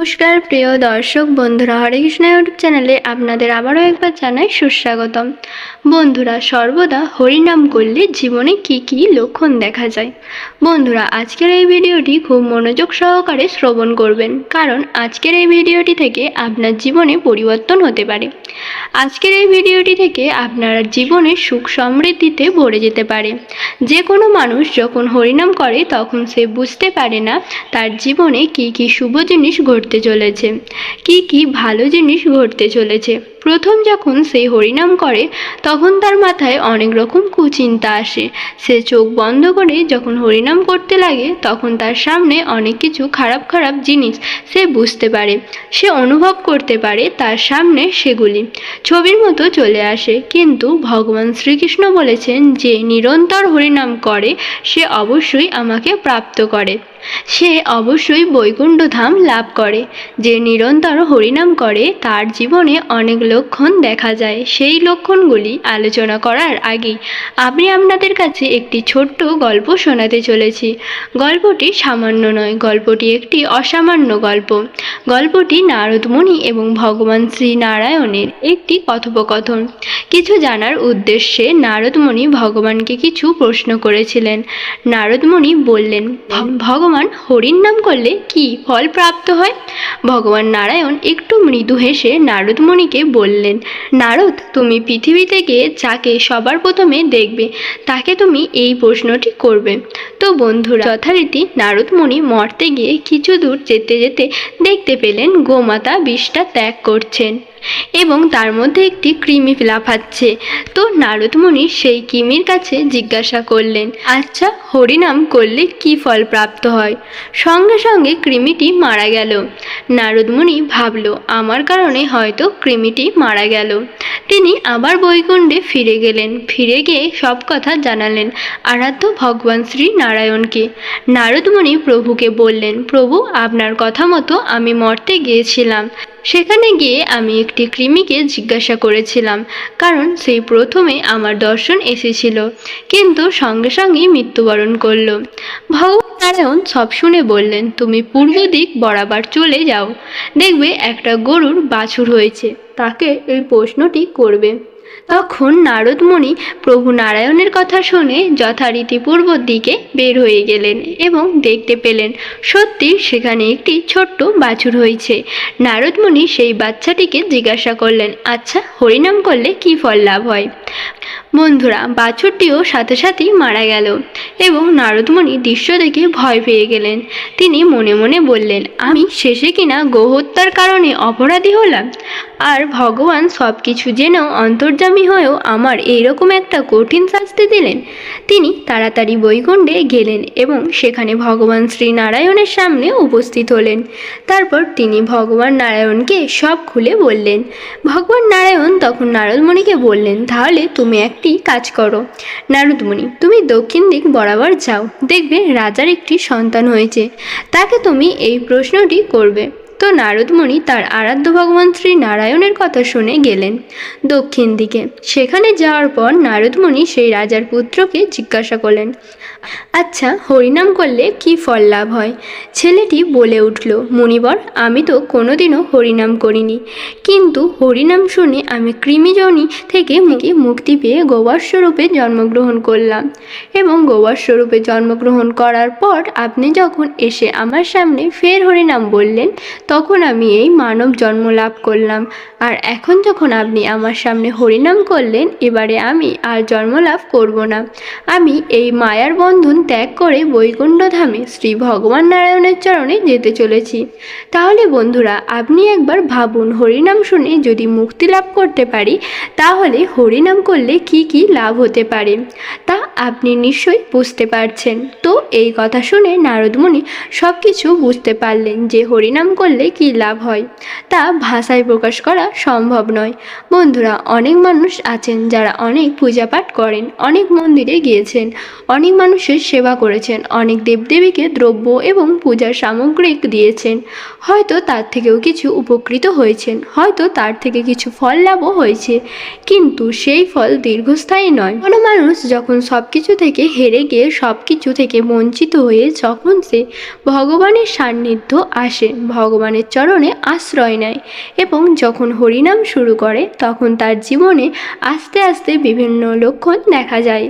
নমস্কার প্রিয় দর্শক বন্ধুরা হরে কৃষ্ণ ইউটিউব চ্যানেলে আপনাদের আবারও একবার জানাই সুস্বাগতম। বন্ধুরা, সর্বদা হরিনাম করলে জীবনে কি কি লক্ষণ দেখা যায়? বন্ধুরা, আজকের এই ভিডিওটি খুব মনোযোগ সহকারে শ্রবণ করবেন, কারণ আজকের এই ভিডিওটি থেকে আপনার জীবনে পরিবর্তন হতে পারে। আজকের এই ভিডিওটি থেকে আপনারা জীবনে সুখ সমৃদ্ধিতে ভরে যেতে পারে। যে কোনো মানুষ যখন হরিনাম করে, তখন সে বুঝতে পারে না তার জীবনে কি কি শুভ জিনিস ঘটতে চলেছে, কি কি ভালো জিনিস ঘটতে চলেছে। প্রথম যখন সে হরিনাম করে, তখন তার মাথায় অনেক রকম কুচিন্তা আসে। সে চোখ বন্ধ করে যখন হরিনাম করতে লাগে, তখন তার সামনে অনেক কিছু খারাপ খারাপ জিনিস সে বুঝতে পারে। সে অনুভব করতে পারে তার সামনে সেগুলি। ছবির মতো চলে আসে। কিন্তু ভগবান শ্রীকৃষ্ণ বলেছেন যে, নিরন্তর হরিনাম করে, সে অবশ্যই আমাকে প্রাপ্ত করে। সে অবশ্যই বৈকুণ্ঠ ধাম লাভ করে। যে নিরন্তর হরিনাম করে, তার জীবনে অনেক লক্ষণ দেখা যায়। সেই লক্ষণগুলি আলোচনা করার আগেই আমি আপনাদের কাছে একটি ছোট্ট গল্প শোনাতে চলেছি। গল্পটি সামান্য নয়, গল্পটি একটি অসামান্য গল্প। গল্পটি নারদমণি এবং ভগবান শ্রী নারায়ণের একটি কথোপকথন। কিছু জানার উদ্দেশ্যে নারদমণি ভগবানকে কিছু প্রশ্ন করেছিলেন। নারদমণি বললেন, "ভ- ভগবান হরির নাম করলে কি ফল প্রাপ্ত হয়? ভগবান নারায়ণ একটু মৃদু হেসে নারদমণিকে বললেন, নারদ, তুমি পৃথিবী থেকে যাকে সবার প্রথমে দেখবে, তাকে তুমি এই প্রশ্নটি করবে। তো বন্ধুরা, যথারীতি নারদমণি মর্তে গিয়ে কিছু দূর যেতে যেতে দেখতে পেলেন গোমাতা বিষটা ত্যাগ করছেন। এবং তার মধ্যে একটি কৃমি লাফাচ্ছে তো নারদমণি সেই কৃমির কাছে জিজ্ঞাসা করলেন আচ্ছা হরিনাম করলে কি ফল প্রাপ্ত হয়? সঙ্গে সঙ্গে কৃমিটি মারা গেল। নারদমণি ভাবল, আমার কারণে হয়তো কৃমিটি মারা গেল। তিনি আবার বৈকুণ্ঠে ফিরে গেলেন। ফিরে গিয়ে সব কথা জানালেন আরাধ্য ভগবান শ্রী নারায়ণকে নারদমণি প্রভুকে বললেন, প্রভু, আপনার কথা মতো আমি মর্তে গিয়েছিলাম। সেখানে গিয়ে আমি একটি কৃমিকে জিজ্ঞাসা করেছিলাম, কারণ সেই প্রথমে আমার দর্শন এসেছিল, কিন্তু সঙ্গে সঙ্গেই মৃত্যুবরণ করল। ভগবান নারায়ণ সব শুনে বললেন, তুমি পূর্ব দিক বরাবর চলে যাও, দেখবে একটা গরুর বাছুর হয়েছে, তাকে এই প্রশ্নটি করবে। তখন নারদমণি প্রভু নারায়ণের কথা শুনে যথারীতি পূর্ব দিকে বের হয়ে গেলেন এবং দেখতে পেলেন সত্যি সেখানে একটি ছোট্ট বাছুর হয়েছে। নারদমণি সেই বাচ্চাটিকে জিজ্ঞাসা করলেন আচ্ছা হরিনাম করলে কি ফল লাভ হয়? বন্ধুরা, বাছুরটিও সাথে সাথেই মারা গেল এবং নারদমণি দৃশ্য দেখে ভয় পেয়ে গেলেন। তিনি মনে মনে বললেন, আমি শেষে কিনা গোহত্যার কারণে অপরাধী হলাম। আর ভগবান সব কিছু জেনেও অন্তর্যামী হয়েও আমার এইরকম একটা কঠিন শাস্তি দিলেন। তিনি তাড়াতাড়ি বৈকুণ্ঠে গেলেন এবং সেখানে ভগবান শ্রী নারায়ণের সামনে উপস্থিত হলেন। তারপর তিনি ভগবান নারায়ণকে সব খুলে বললেন। ভগবান নারায়ণ তখন নারদমণিকে বললেন, তাহলে তুমি একটি কাজ করো। নারদমণি, তুমি দক্ষিণ দিক বরাবর যাও। দেখবে রাজার একটি সন্তান হয়েছে। তাকে তুমি এই প্রশ্নটি করবে। তো নারদমণি তার আরাধ্য ভগবান শ্রী নারায়ণের কথা শুনে গেলেন। দক্ষিণ দিকে। সেখানে যাওয়ার পর নারদমণি সেই রাজার পুত্রকে জিজ্ঞাসা করলেন আচ্ছা হরিনাম করলে কি ফল লাভ হয়? ছেলেটি বলে উঠল, মুনিবর, আমি তো কোনোদিনও হরিনাম করিনি। কিন্তু হরিনাম শুনে আমি কৃমিজনি থেকে মুখে মুক্তি পেয়ে গোবর স্বরূপে জন্মগ্রহণ করলাম। এবং গোবর স্বরূপে জন্মগ্রহণ করার পর আপনি যখন এসে আমার সামনে ফের হরিনাম বললেন তখন আমি এই মানব জন্ম লাভ করলাম। আর এখন যখন আপনি আমার সামনে হরিনাম করলেন, এবারে আমি আর জন্ম লাভ করব না। আমি এই মায়ার বন্ধন ত্যাগ করে বৈকুণ্ঠ ধামে শ্রী ভগবান নারায়ণের চরণে যেতে চলেছি। তাহলে বন্ধুরা, আপনি একবার ভাবুন, হরিনাম শুনে যদি মুক্তি লাভ করতে পারি, তাহলে হরিনাম করলে কি কি লাভ হতে পারে? তা আপনি নিশ্চয়ই বুঝতে পারছেন। তো এই কথা শুনে নারদমণি সব কিছু বুঝতে পারলেন যে হরিনাম করলে কি লাভ হয়? তা ভাষায় প্রকাশ করা সম্ভব নয়। বন্ধুরা, অনেক মানুষ আছেন যারা অনেক পূজাপাঠ করেন, অনেক মন্দিরে গিয়েছেন, অনেক মানুষের সেবা করেছেন, অনেক দেবদেবীকে দ্রব্য এবং পূজার সামগ্রিক দিয়েছেন। হয়তো তার থেকেও কিছু উপকৃত হয়েছেন, হয়তো তার থেকে কিছু ফল লাভও হয়েছে। কিন্তু সেই ফল দীর্ঘস্থায়ী নয়। কোনো মানুষ যখন সব কিছু থেকে হেরে গিয়ে সব কিছু থেকে বঞ্চিত হয়ে যখন সে ভগবানের সান্নিধ্য আসে ভগবানের চরণে আশ্রয় নেয় এবং যখন হরিনাম শুরু করে, তখন তার জীবনে আস্তে আস্তে বিভিন্ন লক্ষণ দেখা যায়।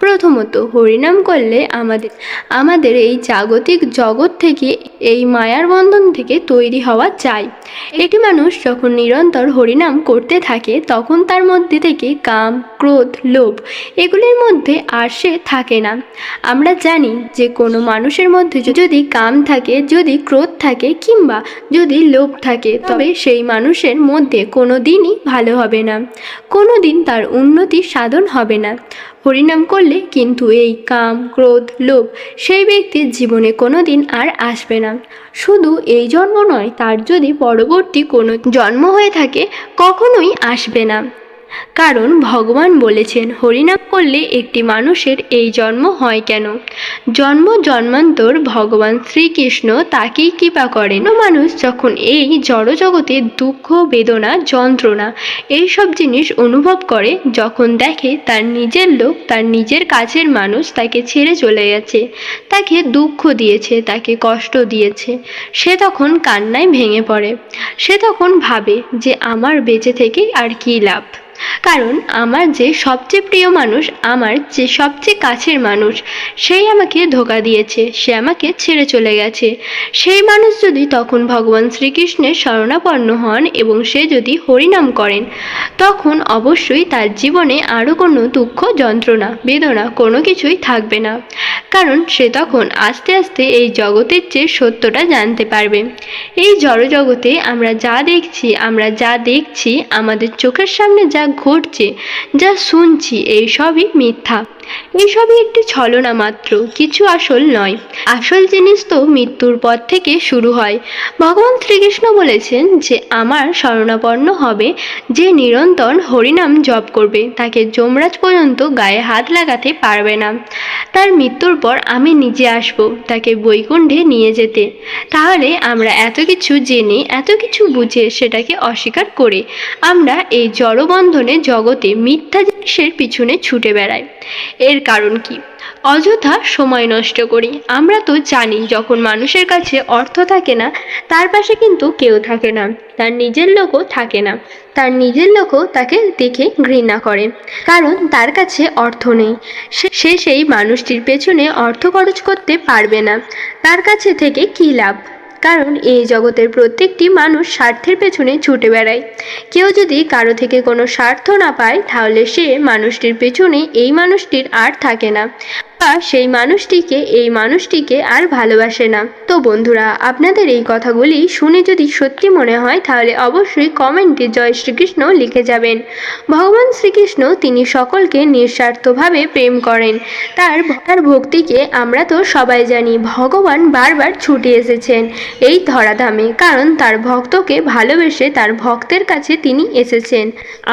প্রথমত, হরিনাম করলে আমাদের আমাদের এই জাগতিক জগৎ থেকে এই মায়ার বন্ধন থেকে তৈরি হওয়া চাই। একটি মানুষ যখন নিরন্তর হরিনাম করতে থাকে, তখন তার মধ্যে থেকে কাম, ক্রোধ, লোভ, এগুলির মধ্যে আর সে থাকে না। আমরা জানি যে কোনো মানুষের মধ্যে যদি কাম থাকে, যদি ক্রোধ থাকে কিংবা যদি লোভ থাকে, তবে সেই মানুষের মধ্যে কোনো দিনই ভালো হবে না। কোনো দিন তার উন্নতি সাধন হবে না। হরিনাম করলে কিন্তু এই কাম, ক্রোধ, লোভ সেই ব্যক্তির জীবনে কোনো দিন আর আসবে না। শুধু এই জন্ম নয়, তার যদি পরবর্তী কোনো জন্ম হয়ে থাকে, কখনোই আসবে না। কারণ ভগবান বলেছেন, হরিনাম করলে একটি মানুষের এই জন্ম হয় কেন? জন্ম, জন্মান্তর ভগবান শ্রীকৃষ্ণ তাকেই কৃপা করেন। মানুষ যখন এই জড়জগতে দুঃখ, বেদনা, যন্ত্রণা এইসব জিনিস অনুভব করে, যখন দেখে তার নিজের লোক, তার নিজের কাছের মানুষ তাকে ছেড়ে চলে গেছে, তাকে দুঃখ দিয়েছে, তাকে কষ্ট দিয়েছে, সে তখন কান্নায় ভেঙে পড়ে। সে তখন ভাবে যে, আমার বেঁচে থেকে আর কী লাভ? কারণ আমার যে সবচেয়ে প্রিয় মানুষ, আমার যে সবচেয়ে কাছের মানুষ, সেই আমাকে ধোকা দিয়েছে, সে আমাকে ছেড়ে চলে গেছে। সেই মানুষ যদি তখন ভগবান শ্রীকৃষ্ণের শরণাপন্ন হন এবং সে যদি হরিনাম করেন, তখন অবশ্যই তার জীবনে আরও কোনো দুঃখ, যন্ত্রণা, বেদনা কোনো কিছুই থাকবে না। কারণ সে তখন আস্তে আস্তে এই জগতের চেয়ে সত্যটা জানতে পারবে। এই জড়জগতে আমরা যা দেখছি, আমরা যা দেখছি, আমাদের চোখের সামনে যা ঘটছে, যা শুনছি, এই সবই মিথ্যা। এইসবই একটি ছলনা মাত্র, কিছু আসল নয়। আসল জিনিস তো মৃত্যুর পর থেকে শুরু হয়। ভগবান শ্রীকৃষ্ণ বলেছেন যে, আমার শরণাপন্ন হবে যে নিরন্তর হরিনাম জপ করবে, তাকে যমরাজ পর্যন্ত গায়ে হাত লাগাতে পারবে না। তার মৃত্যুর পর আমি নিজে আসব, তাকে বৈকুণ্ঠে নিয়ে যেতে। তাহলে আমরা এত কিছু জেনে, এত কিছু বুঝে সেটাকে অস্বীকার করে আমরা এই জড়বন্ধনে জগতে মিথ্যা জিনিসের পিছনে ছুটে বেড়াই। এর কারণ কি? অযথা সময় নষ্ট করি। আমরা তো জানি যখন মানুষের কাছে অর্থ থাকে না, তার পাশে কিন্তু কেউ থাকে না। তার নিজের লোকও থাকে না। তার নিজের লোকও তাকে দেখে ঘৃণা করে। কারণ তার কাছে অর্থ নেই। সে- সেই মানুষটির পেছনে অর্থ খরচ করতে পারবে না। তার কাছে থেকে কী লাভ? কারণ এই জগতের প্রত্যেকটি মানুষ স্বার্থের পেছনে ছুটে বেড়ায়। কেউ যদি কারও থেকে কোনো স্বার্থ না পায়, তাহলে সে মানুষটির পেছনে এই মানুষটির আর থাকে না। সেই মানুষটিকে, এই মানুষটিকে আর ভালোবাসে না। তো বন্ধুরা, আপনাদের এই কথাগুলি শুনে যদি সত্যি মনে হয়, তাহলে অবশ্যই কমেন্টে জয় শ্রীকৃষ্ণ লিখে যাবেন। ভগবান শ্রীকৃষ্ণ, তিনি সকলকে নিঃস্বার্থভাবে প্রেম করেন। তার তার ভক্তিকে আমরা তো সবাই জানি, ভগবান বারবার ছুটে এসেছেন এই ধরাধামে, কারণ তার ভক্তকে ভালোবেসে তার ভক্তের কাছে তিনি এসেছেন।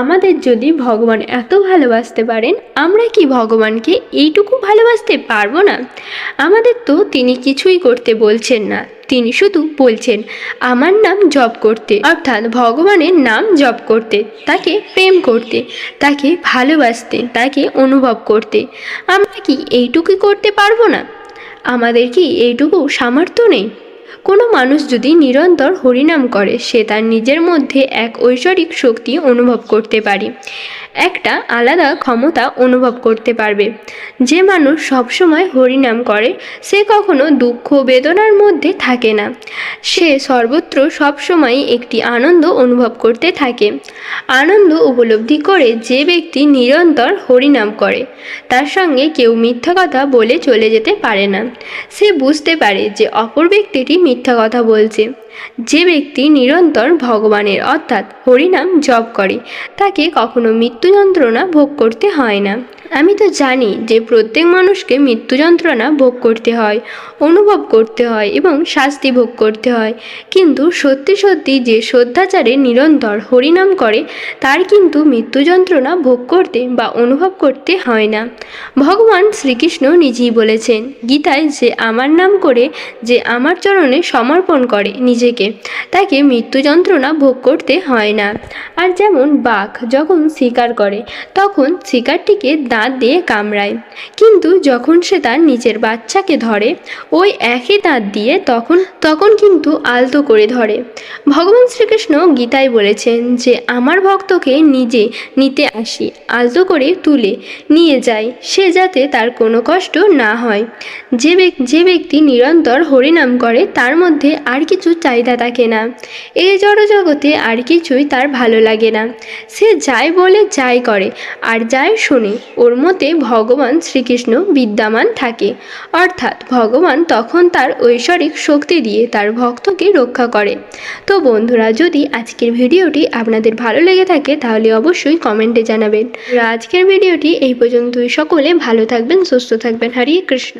আমাদের যদি ভগবান এত ভালোবাসতে পারেন, আমরা কি ভগবানকে এইটুকু ভালোবাসতে পারব না। আমাদের তো তিনি কিছুই করতে বলছেন না। তিনি শুধু বলছেন, আমার নাম জপ করতে। অর্থাৎ ভগবানের নাম জপ করতে, তাকে প্রেম করতে, তাকে ভালোবাসতে, তাকে অনুভব করতে। আমরা কি এইটুকু করতে পারব না? আমাদের কি এইটুকু সামর্থ্য নেই? কোনো মানুষ যদি নিরন্তর হরিনাম করে, সে তার নিজের মধ্যে এক ঐশ্বরিক শক্তি অনুভব করতে পারে। একটা আলাদা ক্ষমতা অনুভব করতে পারবে। যে মানুষ সবসময় হরিনাম করে, সে কখনো দুঃখ, বেদনার মধ্যে থাকে না। সে সর্বত্র সবসময় একটি আনন্দ অনুভব করতে থাকে। আনন্দ উপলব্ধি করে যে ব্যক্তি নিরন্তর হরিনাম করে, তার সঙ্গে কেউ মিথ্যা কথা বলে চলে যেতে পারে না। সে বুঝতে পারে যে অপর ব্যক্তিটি মিথ্যা কথা বলছে। যে ব্যক্তি নিরন্তর ভগবানের অর্থাৎ হরিনাম জপ করে, তাকে কখনো মৃত্যু যন্ত্রণা ভোগ করতে হয় না। আমি তো জানি যে প্রত্যেক মানুষকে মৃত্যু যন্ত্রণা ভোগ করতে হয়, অনুভব করতে হয় এবং শাস্তি ভোগ করতে হয়। কিন্তু সত্যি সত্যি যে শ্রদ্ধাচারে নিরন্তর হরিনাম করে, তার কিন্তু মৃত্যু যন্ত্রণা ভোগ করতে বা অনুভব করতে হয় না। ভগবান শ্রীকৃষ্ণ নিজেই বলেছেন, গীতায় যে আমার নাম করে, যে আমার চরণে সমর্পণ করে নিজেকে, তাকে মৃত্যু যন্ত্রণা ভোগ করতে হয় না। আর যেমন বাঘ যখন শিকার করে, তখন শিকারটিকে দাঁত দিয়ে কামড়ায়। কিন্তু যখন সে তার নিজের বাচ্চাকে ধরে, ওই একই দাঁত দিয়ে তখন তখন কিন্তু আলতো করে ধরে। ভগবান শ্রীকৃষ্ণ গীতায় বলেছেন যে, আমার ভক্তকে নিজে নিতে আসি, আলতো করে তুলে নিয়ে যায় সে যাতে তার কোনো কষ্ট না হয়। যে যে ব্যক্তি নিরন্তর হরিনাম করে, তার মধ্যে আর কিছু চাহিদা থাকে না। এই জড়জগতে আর কিছুই তার ভালো লাগে না। সে যাই বলে যাই করে, আর যাই শোনে ওর মতে ভগবান শ্রীকৃষ্ণ বিদ্যমান থাকে। অর্থাৎ ভগবান তখন তার ঐশ্বরিক শক্তি দিয়ে তার ভক্তকে রক্ষা করে। তো বন্ধুরা, যদি আজকের ভিডিওটি আপনাদের ভালো লেগে থাকে, তাহলে অবশ্যই কমেন্টে জানাবেন। আজকের ভিডিওটি এই পর্যন্তই। সকলে ভালো থাকবেন, সুস্থ থাকবেন। হরে কৃষ্ণ।